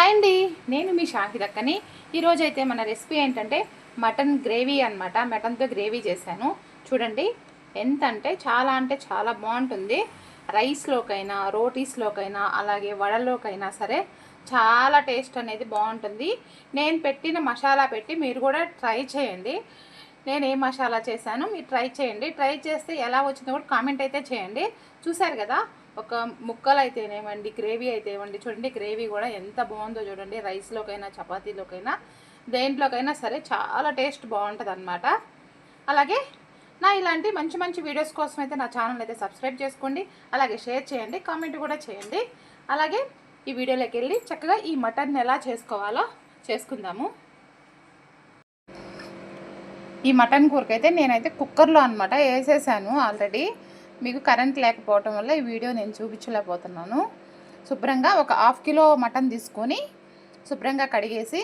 Hi అండి. నేను మీ షాహిదక్కని ఈరోజు అయితే మన రెసిపీ ఏంటంటే మటన్ గ్రేవీ అనమాట మటన్తో గ్రేవీ చేశాను. చూడండి ఎంత అంటే చాలా అంటే చాలా బాగుంటుంది. రైస్లోకైనా రోటీస్లోకైనా అలాగే వడలోకైనా సరే చాలా టేస్ట్ అనేది బాగుంటుంది. నేను పెట్టిన మసాలా పెట్టి మీరు కూడా ట్రై చేయండి. నేను ఏ మసాలా చేశాను? మీరు ట్రై చేయండి. ట్రై చేస్తే ఎలా వచ్చిందో కూడా కామెంట్ అయితే చేయండి. చూశారు కదా? ఒక ముక్కలు అయితేనేమండి గ్రేవీ అయితే ఇవ్వండి చూడండి గ్రేవీ కూడా ఎంత బాగుందో చూడండి రైస్లోకైనా చపాతీలోకైనా దేంట్లోకైనా సరే చాలా టేస్ట్ బాగుంటుంది అనమాట అలాగే నా ఇలాంటి మంచి మంచి వీడియోస్ కోసం అయితే నా ఛానల్ అయితే సబ్స్క్రైబ్ చేసుకోండి అలాగే షేర్ చేయండి కామెంట్ కూడా చేయండి. అలాగే ఈ వీడియోలోకి వెళ్ళి చక్కగా ఈ మటన్ ఎలా చేసుకోవాలో చేసుకుందాము. ఈ మటన్ కూరకైతే నేనైతే కుక్కర్లో అనమాట వేసేసాను ఆల్రెడీ. మీకు కరెంట్ లేకపోవటం వల్ల ఈ వీడియో నేను చూపించలేకపోతున్నాను. శుభ్రంగా ఒక హాఫ్ కిలో మటన్ తీసుకొని శుభ్రంగా కడిగేసి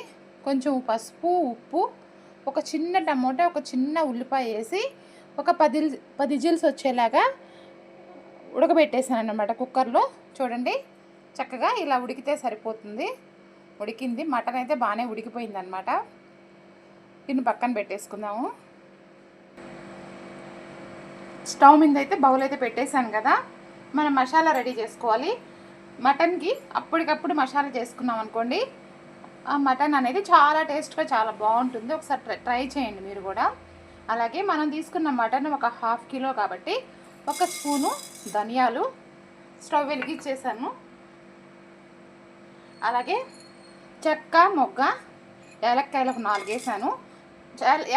కొంచెం పసుపు ఉప్పు ఒక చిన్న టమోటా ఒక చిన్న ఉల్లిపాయ వేసి ఒక పది పది జిల్స్ వచ్చేలాగా ఉడకబెట్టేసాను అనమాట కుక్కర్లో. చూడండి చక్కగా ఇలా ఉడికితే సరిపోతుంది. ఉడికింది మటన్ అయితే బాగానే ఉడికిపోయింది అనమాట దీన్ని పక్కన పెట్టేసుకుందాము. స్టవ్ మీద అయితే బౌల్ అయితే పెట్టేశాను కదా. మనం మసాలా రెడీ చేసుకోవాలి. మటన్కి అప్పటికప్పుడు మసాలా చేసుకున్నాం అనుకోండి. ఆ మటన్ అనేది చాలా టేస్ట్గా చాలా బాగుంటుంది. ఒకసారి ట్రై ట్రై చేయండి మీరు కూడా. అలాగే మనం తీసుకున్న మటన్ ఒక హాఫ్ కిలో కాబట్టి ఒక స్పూను ధనియాలు స్టవ్ వెలిగించేసాను అలాగే చెక్క మొగ్గ ఏలక్కాయలు ఒక నాలుగు వేసాను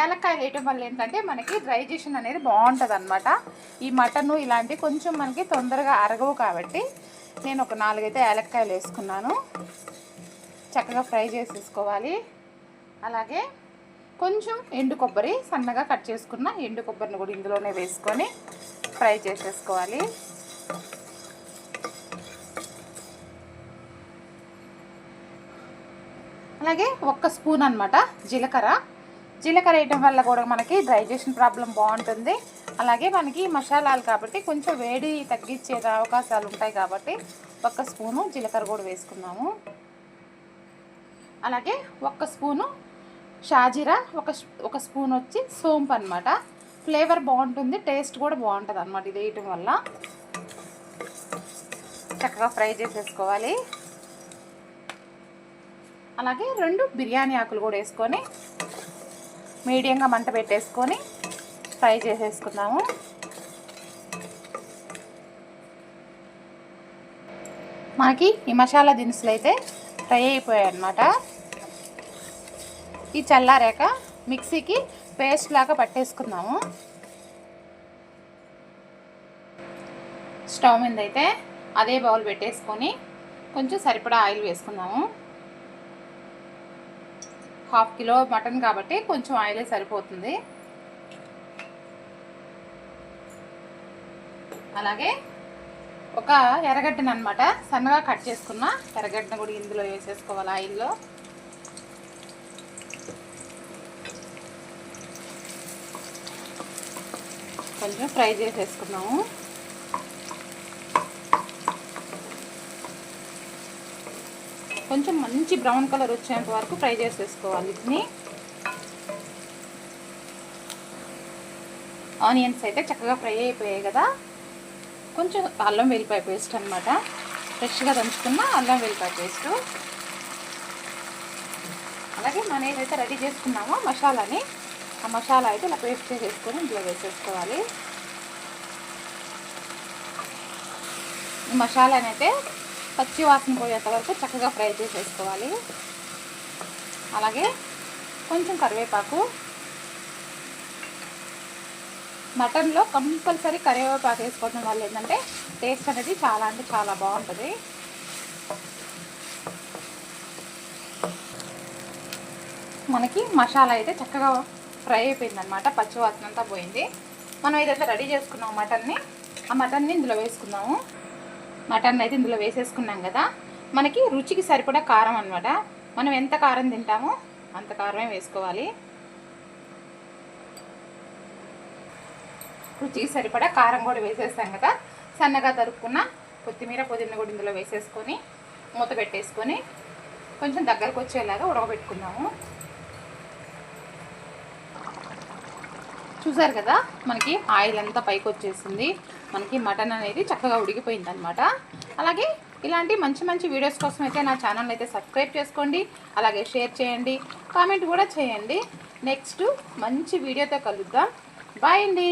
ఏలక్కాయలు వేయటం వల్ల ఏంటంటే మనకి డైజెషన్ అనేది బాగుంటుంది అనమాట ఈ మటను ఇలాంటివి కొంచెం మనకి తొందరగా అరగవు కాబట్టి నేను ఒక నాలుగైతే ఏలక్కాయలు వేసుకున్నాను. చక్కగా ఫ్రై చేసేసుకోవాలి. అలాగే కొంచెం ఎండు కొబ్బరి సన్నగా కట్ చేసుకున్న ఎండు కొబ్బరిని కూడా ఇందులోనే వేసుకొని ఫ్రై చేసేసుకోవాలి. అలాగే ఒక్క స్పూన్ అనమాట జీలకర్ర. జీలకర్ర వేయడం వల్ల కూడా మనకి డైజెషన్ ప్రాబ్లం బాగుంటుంది. అలాగే మనకి మసాలాలు కాబట్టి కొంచెం వేడి తగ్గించే అవకాశాలు ఉంటాయి కాబట్టి ఒక్క స్పూను జీలకర్ర కూడా వేసుకున్నాము అలాగే ఒక్క స్పూను షాజీరా ఒక ఒక స్పూన్ వచ్చి సోంపు అనమాట ఫ్లేవర్ బాగుంటుంది టేస్ట్ కూడా బాగుంటుంది అనమాట ఇది వేయటం వల్ల. చక్కగా ఫ్రై చేసేసుకోవాలి. అలాగే రెండు బిర్యానీ ఆకులు కూడా వేసుకొని మీడియంగా మంట పెట్టేసుకొని ఫ్రై చేసేసుకుందాము. మనకి ఈ మసాలా దినుసులు అయితే ఫ్రై అయిపోయాయి అన్నమాట ఈ చల్లారాక మిక్సీకి పేస్ట్ లాగా పట్టేసుకుందాము. స్టవ్ మీద అయితే అదే బౌల్ పెట్టేసుకొని కొంచెం సరిపడా ఆయిల్ వేసుకుందాము. హాఫ్ కిలో మటన్ కాబట్టి కొంచెం ఆయిలే సరిపోతుంది. అలాగే ఒక ఎర్రగడ్డను అనమాట సన్నగా కట్ చేసుకున్న ఎర్రగడ్డను కూడా ఇందులో వేసేసుకోవాలి ఆయిల్లో. కొంచెం ఫ్రై చేసేసుకున్నాము. కొంచెం మంచి బ్రౌన్ కలర్ వచ్చేంత వరకు ఫ్రై చేసేసుకోవాలి. వీటిని ఆనియన్స్ అయితే చక్కగా ఫ్రై అయిపోయాయి కదా. కొంచెం అల్లం వెల్లిపాయ పేస్ట్ అనమాట ఫ్రెష్గా దంచుకున్న అల్లం వెల్లిపాయ పేస్ట్. అలాగే మనం ఏదైతే రెడీ చేసుకున్నామో మసాలాని ఆ మసాలా అయితే ఇలా పేస్ట్ చేసేసుకొని ఇందులో వేసేసుకోవాలి. ఈ మసాలానైతే అయితే పచ్చి వాసన పోయేంత వరకు చక్కగా ఫ్రై చేసేసుకోవాలి. అలాగే కొంచెం కరివేపాకు. మటన్లో కంపల్సరీ కరివేపాకు వేసుకోవడం వల్ల ఏంటంటే టేస్ట్ అనేది చాలా అంటే చాలా బాగుంటుంది. మనకి మసాలా అయితే చక్కగా ఫ్రై అయిపోయింది అనమాట పచ్చి వాసన అంతా పోయింది. మనం ఏదైతే రెడీ చేసుకున్నాం మటన్ని. ఆ మటన్ని ఇందులో వేసుకున్నాము మటన్ అయితే ఇందులో వేసేసుకున్నాం కదా. మనకి రుచికి సరిపడా కారం అనమాట మనం ఎంత కారం తింటామో అంత కారమే వేసుకోవాలి. రుచికి సరిపడా కారం కూడా వేసేస్తాం కదా. సన్నగా తరుక్కున్న కొత్తిమీర పుదీనా కూడా ఇందులో వేసేసుకొని మూత పెట్టేసుకొని కొంచెం దగ్గరకు వచ్చేలాగా ఉడకబెట్టుకుందాము. చూసారు కదా మనకి ఆయిల్ అంతా పైకి వచ్చేసింది. మనకి మటన్ అనేది చక్కగా ఉడికిపోయింది అనమాట అలాగే ఇలాంటి మంచి మంచి వీడియోస్ కోసం అయితే నా ఛానల్ అయితే సబ్స్క్రైబ్ చేసుకోండి అలాగే షేర్ చేయండి కామెంట్ కూడా చేయండి. నెక్స్ట్ మంచి వీడియోతో కలుద్దాం. బాయ్ అండి.